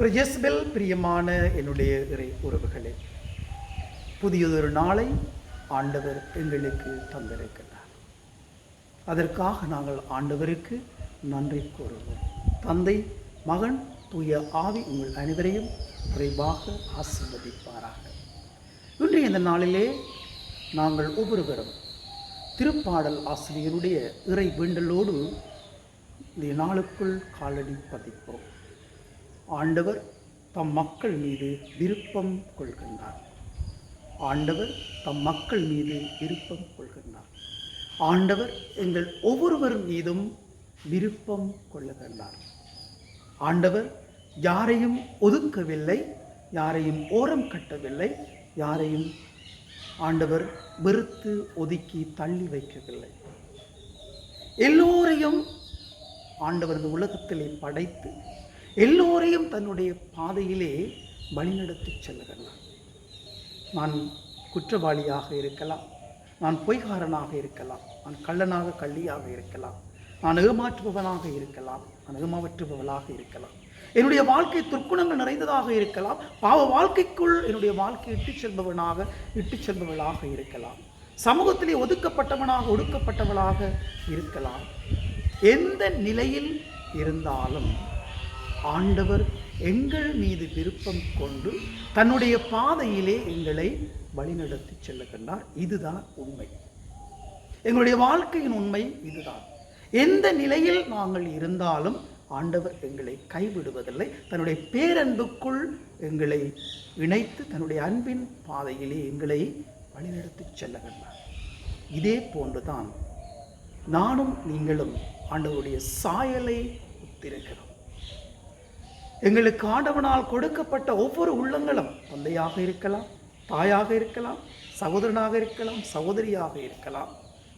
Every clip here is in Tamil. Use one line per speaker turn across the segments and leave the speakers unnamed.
ஒரு பிரியமான என்னுடைய இறை உறவுகளே புதியதொரு நாளை ஆண்டவர் எங்களுக்கு தந்திருக்கிறார். அதற்காக நாங்கள் ஆண்டவருக்கு நன்றி கூறுவோம். தந்தை மகன் தூய ஆவி உங்கள் அனைவரையும் குறைவாக ஆசிர்வதிப்பாராக. இன்றைய இந்த நாளிலே நாங்கள் ஒவ்வொருவரும் திருப்பாடல் ஆசிரியருடைய இறை வேண்டலோடு இந்த நாளுக்குள் காலடி பதிப்போம். ஆண்டவர் தம் மக்கள் மீது விருப்பம் கொள்கின்றார். ஆண்டவர் தம் மக்கள் மீது விருப்பம் கொள்கின்றார். ஆண்டவர் எங்கள் ஒவ்வொருவர் மீதும் விருப்பம் கொள்ளுகின்றார். ஆண்டவர் யாரையும் ஒதுக்கவில்லை யாரையும் ஓரம் கட்டவில்லை யாரையும் ஆண்டவர் வெறுத்து ஒதுக்கி தள்ளி வைக்கவில்லை. எல்லோரையும் ஆண்டவர் இந்த உலகத்திலே படைத்து எல்லோரையும் தன்னுடைய பாதையிலே வழிநடத்தி செல்லுகிறான். நான் குற்றவாளியாக இருக்கலாம் நான் பொய்காரனாக இருக்கலாம் நான் கள்ளனாக கள்ளியாக இருக்கலாம் நான் ஏமாற்றுபவனாக இருக்கலாம் நான் ஏமாற்றுபவளாக இருக்கலாம். என்னுடைய வாழ்க்கை துர்க்குணங்கள் நிறைந்ததாக இருக்கலாம் பாவ வாழ்க்கைக்குள் என்னுடைய வாழ்க்கை இட்டுச் செல்பவனாக இட்டு செல்பவளாக இருக்கலாம். சமூகத்திலே ஒதுக்கப்பட்டவனாக ஒடுக்கப்பட்டவளாக இருக்கலாம். எந்த நிலையில் இருந்தாலும் ஆண்டவர் எங்கள் மீது விருப்பம் கொண்டு தன்னுடைய பாதையிலே எங்களை வழிநடத்தி கண்டார். இதுதான் உண்மை. எங்களுடைய வாழ்க்கையின் உண்மை இதுதான். எந்த நிலையில் நாங்கள் இருந்தாலும் ஆண்டவர் எங்களை கைவிடுவதில்லை. தன்னுடைய பேரன்புக்குள் எங்களை இணைத்து தன்னுடைய அன்பின் பாதையிலே எங்களை வழிநடத்தி கண்டார். இதே போன்றுதான் நானும் நீங்களும் ஆண்டவருடைய சாயலை ஒத்திருக்கிறோம் எங்களுக்கு ஆண்டவனால் கொடுக்கப்பட்ட ஒவ்வொரு உள்ளங்களும் தந்தையாக இருக்கலாம் தாயாக இருக்கலாம் சகோதரனாக இருக்கலாம் சகோதரியாக இருக்கலாம்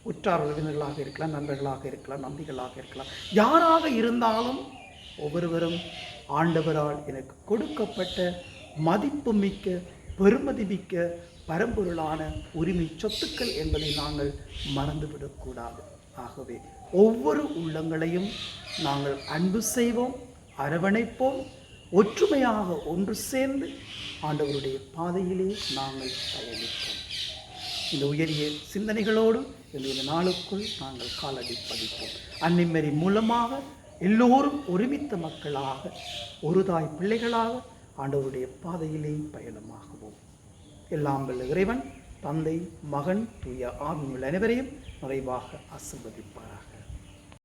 உற்றார் உறவினர்களாக இருக்கலாம் நண்பர்களாக இருக்கலாம் நம்பிகளாக இருக்கலாம். யாராக இருந்தாலும் ஒவ்வொருவரும் ஆண்டவரால் எனக்கு கொடுக்கப்பட்ட மதிப்பு மிக்க பெருமதி மிக்க பரம்பொருளான உரிமை சொத்துக்கள் என்பதை நாங்கள் மறந்துவிடக்கூடாது. ஆகவே ஒவ்வொரு உள்ளங்களையும் நாங்கள் அன்பு செய்வோம் அரவணைப்போம் ஒற்றுமையாக ஒன்று சேர்ந்து ஆண்டவருடைய பாதையிலே நாங்கள் பயணிப்போம் இந்த உயரிய சிந்தனைகளோடு இந்த நாளுக்குள் நாங்கள் காலடி பதிப்போம். அன்னிமரி மூலமாக எல்லோரும் ஒருமித்த மக்களாக ஒரு தாய் பிள்ளைகளாக ஆண்டவருடைய பாதையிலே பயணமாகுவோம். எல்லாம் வல்ல இறைவன் தந்தை மகன் தூய ஆவியுள்ள அனைவரையும் நிறைவாக ஆசிர்வதிப்பார்